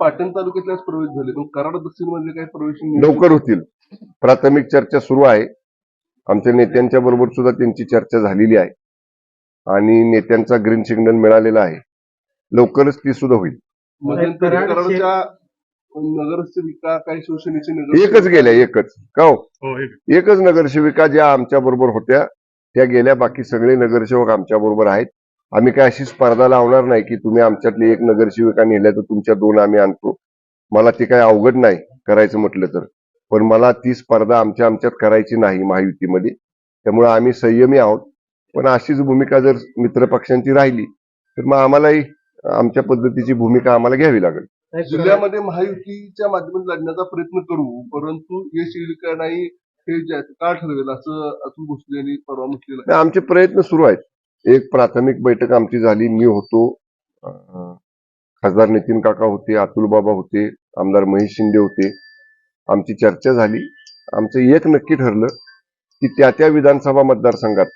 पाटण तालुक्यातल्याच प्रवेश झाले पण कराड दक्षिणमध्ये काही प्रवेश नाही. लवकर होतील. प्राथमिक चर्चा सुरू आहे. आमच्या नेत्यांच्या बरोबर सुद्धा त्यांची चर्चा झालेली आहे. आणि नेत्यांचा ग्रीन सिग्नल मिळालेला आहे. लवकरच ती सुद्धा होईल. नगरसेविका काही शिवसेनेचे नगर एकच गेल्या एकच. का हो? हो एक. एकच नगरसेविका ज्या आमच्या बरोबर होत्या त्या गेल्या. बाकी सगळे नगरसेवक आमच्या बरोबर आहेत. आम्ही काय अशी स्पर्धा लावणार नाही की तुम्ही आमच्यातली एक नगरसेविका नेल्या तर तुमच्या दोन आम्ही आणतो. मला ते काय अवघड नाही करायचं म्हटलं तर. पण मला ती स्पर्धा आमच्या आमच्यात करायची नाही महायुतीमध्ये. त्यामुळे आम्ही संयमी आहोत. पण अशीच भूमिका जर मित्रपक्षांची राहिली तर मग आम्हालाही आमच्या पद्धतीची भूमिका आम्हाला घ्यावी लागेल. जिल्ह्यामध्ये महायुतीच्या माध्यमातून लढण्याचा प्रयत्न करू परंतु यश येईल का नाही हे का ठरवेल असं अतुल भोसले यांनी परवा म्हटलेलं आमचे प्रयत्न सुरू आहेत. एक प्राथमिक बैठक आमची झाली. मी होतो खासदार नितीन काका होते अतुल बाबा होते आमदार महेश शिंदे होते. आमची चर्चा झाली. आमचं एक नक्की ठरलं की त्या त्या विधानसभा मतदारसंघात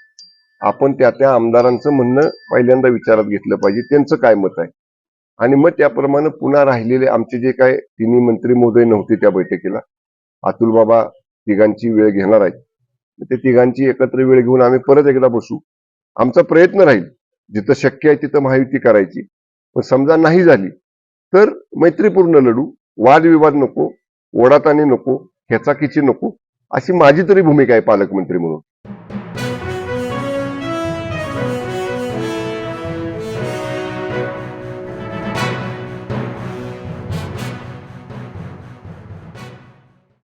आपण त्या त्या आमदारांचं म्हणणं पहिल्यांदा विचारात घेतलं पाहिजे. त्यांचं काय मत आहे? आणि मग त्याप्रमाणे पुन्हा राहिलेले आमचे जे काय तिन्ही मंत्री महोदय नव्हते त्या बैठकीला. अतुल बाबा तिघांची वेळ घेणार आहेत. ते तिघांची एकत्र वेळ घेऊन आम्ही परत एकदा बसू. आमचा प्रयत्न राहील. जिथं शक्य आहे तिथं महायुती करायची. पण समजा नाही झाली तर मैत्रीपूर्ण लढू वादविवाद नको ओढाताने नको खेचाकिची नको अशी माझी तरी भूमिका आहे पालकमंत्री म्हणून.